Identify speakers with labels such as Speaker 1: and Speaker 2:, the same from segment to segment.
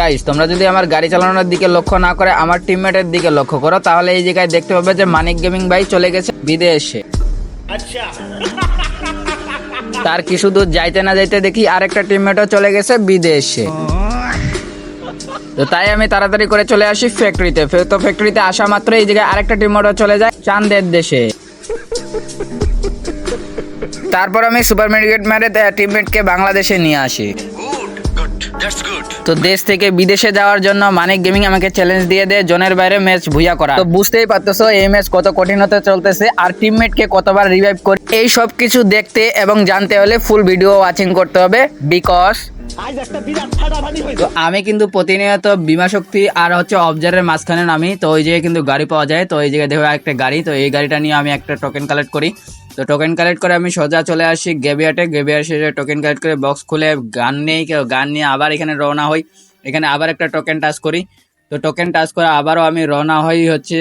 Speaker 1: Guys তোমরা যদি আমার গাড়ি চালানোর দিকে লক্ষ্য না করে আমার টিমমেটের দিকে লক্ষ্য করো তাহলে এই জায়গায় দেখতে পাবে যে মানিক গেমিং ভাই চলে গেছে বিদেশে। তার কিছু দূর যাইতে না যাইতে দেখি আরেকটা টিমমেটও চলে গেছে বিদেশে। তো তাই আমি তাড়াতাড়ি করে চলে আসি ফ্যাক্টরিতে তো ফ্যাক্টরিতে আসা মাত্র এই জায়গায় আরেকটা টিমমেটও চলে যায় চাঁদের দেশে। তারপর আমি সুপার মেডিকেট মেরে টিমমেটকে বাংলাদেশে নিয়ে আসি। তো দেশ থেকে বিদেশে যাওয়ার জন্য মানিক গেমিং আমাকে চ্যালেঞ্জ দিয়ে দেয় জোনের বাইরে ম্যাচ ভুইয়া করা। তো বুঝতেই পারতেছো এই ম্যাচ কত কঠিন হতে চলতেছে আর টিমমেটকে কতবার রিভাইভ করে এই সব কিছু দেখতে এবং জানতে হলে ফুল ভিডিও ওয়াচিং করতে হবে বিকজ তো আমি কিন্তু প্রতিনিয়ত বিমা শক্তি আর হচ্ছে অবজারের মাঝখানে নামি তো ওই জায়গায় কিন্তু গাড়ি পাওয়া যায় তো এই জায়গায় দেখো একটা গাড়ি তো এই গাড়িটা নিয়ে আমি একটা টোকেন কালেক্ট করি। তো টোকেন কালেক্ট করে আমি সোজা চলে আসি গেবিয়াটে গেবিয়ার শেষে টোকেন কালেক্ট করে বক্স খুলে গান নেই কেউ গান নিয়ে আবার এখানে রওনা হই। এখানে আবার একটা টোকেন টাচ করি। তো টোকেন টাচ করে আবারও আমি রওনা হই হচ্ছে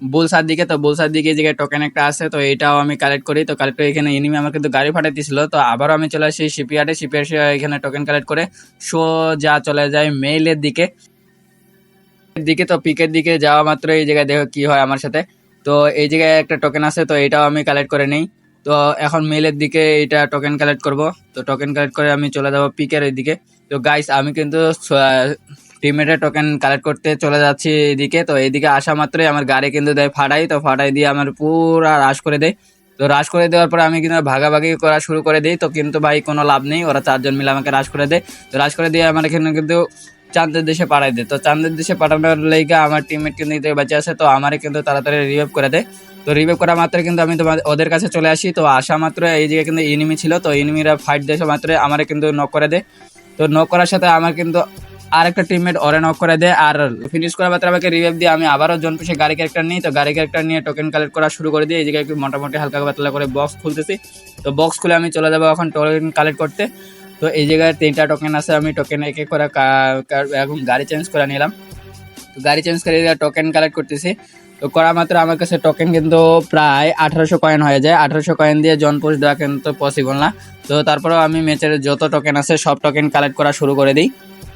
Speaker 1: বুলসার দিকে। তো বুলসার দিকে যে টোকেন একটা আছে, তো এটাও আমি কালেক্ট করি। তো কালেক্ট করে এখানে এনিমি আমার কিন্তু গাড়ি ফাটাইতেছিল তো আবারও আমি চলে আসি শিপিয়ার্ডে শিপিয়ার্ড এখানে টোকেন কালেক্ট করে সোজা চলে যায় মেইলের দিকে। দিকে তো পিকের দিকে যাওয়া মাত্র এই জায়গায় দেখো কি হয় আমার সাথে। তো এই জায়গায় একটা টোকেন আছে, তো এটাও আমি কালেক্ট করে নেই। তো এখন মেলের দিকে এটা টোকেন কালেক্ট করব। তো টোকেন কালেক্ট করে আমি চলে যাব পিকের দিকে। তো গাইস আমি কিন্তু টিমেটের টোকেন কালেক্ট করতে চলে যাচ্ছি এদিকে। তো এইদিকে আসা মাত্রই আমার গাড়ি কিন্তু দেয় ফাটাই। তো ফাটাই দিয়ে আমার পুরা রাশ করে দেয়। তো রাশ করে দেওয়ার পরে আমি কিন্তু ভাগাভাগি করা শুরু করে দিই। তো কিন্তু ভাই কোনো লাভ নেই, ওরা চারজন মিলে আমাকে রাশ করে দেয়। তো রাশ করে দিয়ে আমার এখানে কিন্তু চাঁদের দেশে পাঠাই দেয় তো চাঁদের দেশে পাঠানোর লেগে আমার টিমমেট কিন্তু এদিকে বেঁচে আছে, তো আমারে কিন্তু তাড়াতাড়ি রিভাইভ করে দেয় তো রিভাইভ করা মাত্র কিন্তু আমি তোমাদের ওদের কাছে চলে আসি, তো আসা মাত্র এই জায়গায় কিন্তু এনিমি ছিল, তো এনিমিরা ফাইট দেশে মাত্র আমারে কিন্তু নক করে দেয় তো নক করার সাথে আমার কিন্তু আরেকটা টিমমেট ওরে নক করে দেয় আর ফিনিশ করার মাত্র আমাকে রিভাইভ দিয়ে আমি আবারও জন পিছিয়ে গাড়ি ক্যারেক্টার নিই তো গাড়ি ক্যারেক্টার নিয়ে টোকেন কালেক্ট করা শুরু করে দিই এই জায়গায় একটু মোটামুটি হালকা পাতলা করে বক্স খুলতেছি। তো বক্স খুলে আমি চলে যাব এখন টোকেন কালেক্ট করতে। তো এই জায়গায় তিনটা টোকেন আছে, আমি টোকেন এক এক করে এখন গাড়ি চেঞ্জ করে নিলাম। তো গাড়ি চেঞ্জ করে টোকেন কালেক্ট করতেছি। তো করা মাত্র আমার কাছে টোকেন কিন্তু প্রায় আঠারোশো কয়েন হয়ে যায়। আঠারোশো কয়েন দিয়ে জন পোস্ট দেওয়া কিন্তু পসিবল না। তো তারপরেও আমি ম্যাচের যত টোকেন আছে, সব টোকেন কালেক্ট করা শুরু করে দিই।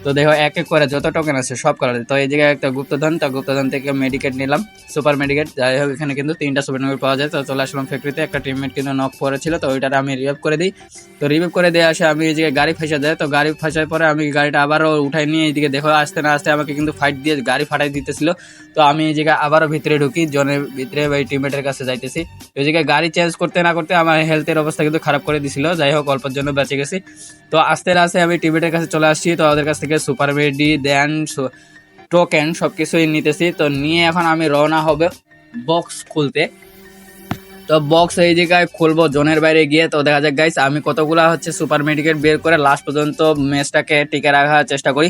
Speaker 1: তো দেখো, এক এক করে যত টোকেন আছে সব করে তো এই জায়গায় একটা গুপ্তধন, তো গুপ্তধন থেকে মেডিকেট নিলাম সুপার মেডিকেট যাই হোক, এখানে কিন্তু তিনটা সুপার মেডিকেট পাওয়া যায়। তো চলে আসলাম ফ্যাক্টরিতে একটা টিমমেট কিন্তু নক করেছিল, তো ওইটার আমি রিভাইভ করে দিই। তো রিভাইভ করে দিয়ে আসে আমি এই জায়গায় গাড়ি ফেসে যায় তো গাড়ি ফেসার পরে আমি গাড়িটা আবারও উঠাই নিয়ে এইদিকে দেখো, আসতে না আসতে আমাকে কিন্তু ফাইট দিয়ে গাড়ি ফাটাই দিতেছিল। তো আমি এই জায়গায় আবারও ভিতরে ঢুকি, জনের ভিতরে ওই টিমমেটের কাছে যাইতেছি। তো এই জায়গায় গাড়ি চেঞ্জ করতে না করতে আমার হেলথের অবস্থা কিন্তু খারাপ করে দিছিল। যাই হোক, অল্পের জন্য বেঁচে গেছি। তো আস্তে আস্তে আমি টিমমেটের কাছে চলে আসছি। তো ওদের কাছ থেকে সুপার বেডি দেন টোকেন সব কিছুই নিতেছি। তো নিয়ে এখন আমি রওনা হবে বক্স খুলতে। তো বক্স এই জায়গায় খুলবো জোনের বাইরে গিয়ে। তো দেখা যাক গাইস আমি কতগুলা হচ্ছে সুপার মেডিকেট বের করে লাস্ট পর্যন্ত ম্যাচটাকে টিকে রাখার চেষ্টা করি।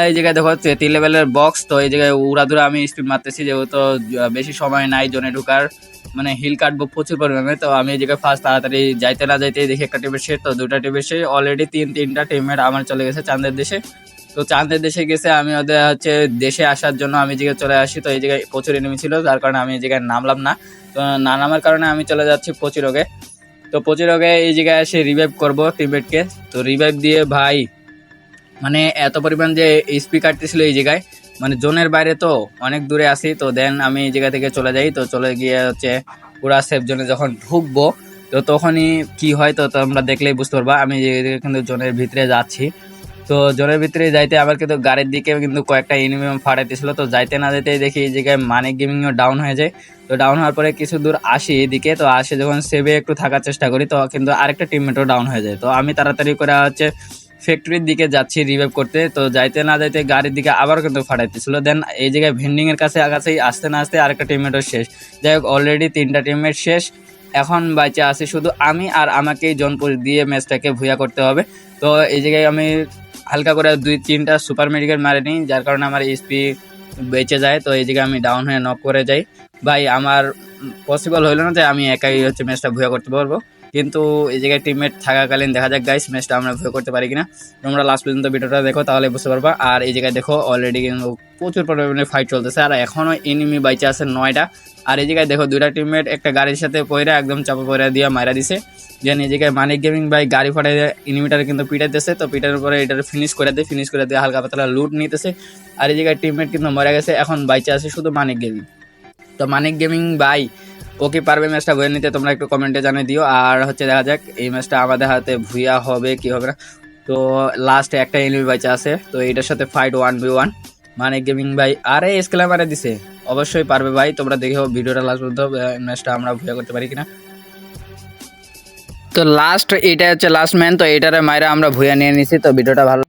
Speaker 1: এই জায়গায় দেখো তেতি লেভেলের বক্স তো এই জায়গায় উড়াধুরা আমি স্পিড মারতেছি, যেহেতু বেশি সময় নাই জোনে ঢুকার। মানে হিল কাটবো প্রচুর পরিমাণে, তো আমি এই জায়গায় ফার্স্ট তাড়াতাড়ি যাইতে না যাইতে দেখি একটা টিমের শেষ তো দুটা টিমের শেষ অলরেডি তিন, তিনটা টিমের আমার চলে গেছে চাঁদের দেশে। তো চাঁদের দেশে গেছে, আমি ওদের হচ্ছে দেশে আসার জন্য আমি জায়গায় চলে আসি, তো এই জায়গায় প্রচুর এনিমি ছিল, যার কারণে আমি এই জায়গায় নামলাম না। তো না নামার কারণে আমি চলে যাচ্ছি পচিরোগে তো পচিরোগে এই জায়গায় এসে রিভাইভ করব টিমমেটকে তো রিভাইভ দিয়ে ভাই মানে এত পরিমাণ যে স্পিকার ছিল এই জায়গায়। মানে জোনের বাইরে তো অনেক দূরে আসি তো দেন আমি এই জায়গা থেকে চলে যাই, তো চলে গিয়ে হচ্ছে পুরা সেফ জোনে যখন ঢুকবো, তো তখনই কি হয় তো তোমরা দেখলেই বুঝতে পারবা, আমি কিন্তু জোনের ভিতরে যাচ্ছি। তো জোনের ভিতরে যাইতে আবার কিন্তু গাড়ির দিকে কিন্তু কয়েকটা এনিমি ফাটাইতেছিল, তো যাইতে না যেতেই দেখি এই জায়গায় মানিক গেমিংও ডাউন হয়ে যায়। তো ডাউন হওয়ার পরে কিছু দূর আসি এদিকে, তো আসে যখন সেভে একটু থাকার চেষ্টা করি, তো কিন্তু আরেকটা টিমমেটও ডাউন হয়ে যায়। তো আমি তাড়াতাড়ি করে হচ্ছে ফ্যাক্টরির দিকে যাচ্ছি রিভাইভ করতে। তো যাইতে না যাইতে গাড়ির দিকে আবার কিন্তু ফাটাইতেছিল। দেন এই জায়গায় ভেন্ডিংয়ের কাছে কাছেই আসতে না আসতে আরেকটা টিমমেটও শেষ। যাই হোক অলরেডি তিনটা টিমমেট শেষ। এখন বাইচে আছে শুধু আমি আর আমাকেই জনপুর দিয়ে ম্যাচটাকে ভুয়া করতে হবে। তো এই জায়গায় আমি হালকা করে দুই তিনটা সুপার মেডিকেল মারে নিই, যার কারণে আমার স্পি বেঁচে যায়। তো এই জায়গায় আমি ডাউন হয়ে নক করে যাই। ভাই, আমার পসিবল হইল না যে আমি একাই হচ্ছে ম্যাচটা ভুয়া করতে পারব। কিন্তু এই জায়গায় টিমমেট থাকাকালীন দেখা যাক গাইস ম্যাচটা আমরা ভয় করতে পারি কিনা। তোমরা লাস্ট পর্যন্ত ভিডিওটা দেখো, তাহলে বুঝতে পারবা। আর এই জায়গায় দেখো অলরেডি কিন্তু প্রচুর পরিমাণে ফাইট চলতেছে। আর এখনও এনিমি বাইচে আছে নয়টা। আর এই জায়গায় দেখো, দুইটা টিমমেট একটা গাড়ির সাথে পয়রা একদম চাপা পয়রা দিয়ে মারা দিছে। যেন এই জায়গায় মানিক গেমিং ভাই গাড়ি ফাটাই ইনিমিটার কিন্তু পিটাইতেছে। তো পিটার পরে এটার ফিনিশ করে দেয় ফিনিশ করে দিয়ে হালকা পাতলা লুট নিতেছে। আর এই জায়গায় টিমমেট কিন্তু মরে গেছে, এখন বাইচে আছে শুধু মানিক গেমিং তো মানিক গেমিং ভাই ও কি পারবে ম্যাচটা বয়ে নিতে তোমরা একটু কমেন্টে জানিয়ে দিও। আর হচ্ছে দেখা যাক, এই ম্যাচটা আমাদের হাতে ভুইয়া হবে কি হবে না। তো লাস্টে একটা এনিমি বাইচা আছে, তো এটার সাথে ফাইট ওয়ান বি ওয়ান মানে গেমিং ভাই, আরে স্কেলা মারে দিছে। অবশ্যই পারবে ভাই, তোমরা দেখো ভিডিওটা লাস্ট পর্যন্ত ম্যাচটা আমরা ভুইয়া করতে পারি কিনা।
Speaker 2: তো লাস্ট এটা হচ্ছে লাস্ট ম্যান তো এটারে মাইরা আমরা ভুয়া নিয়ে নিছি, তো ভিডিওটা ভালো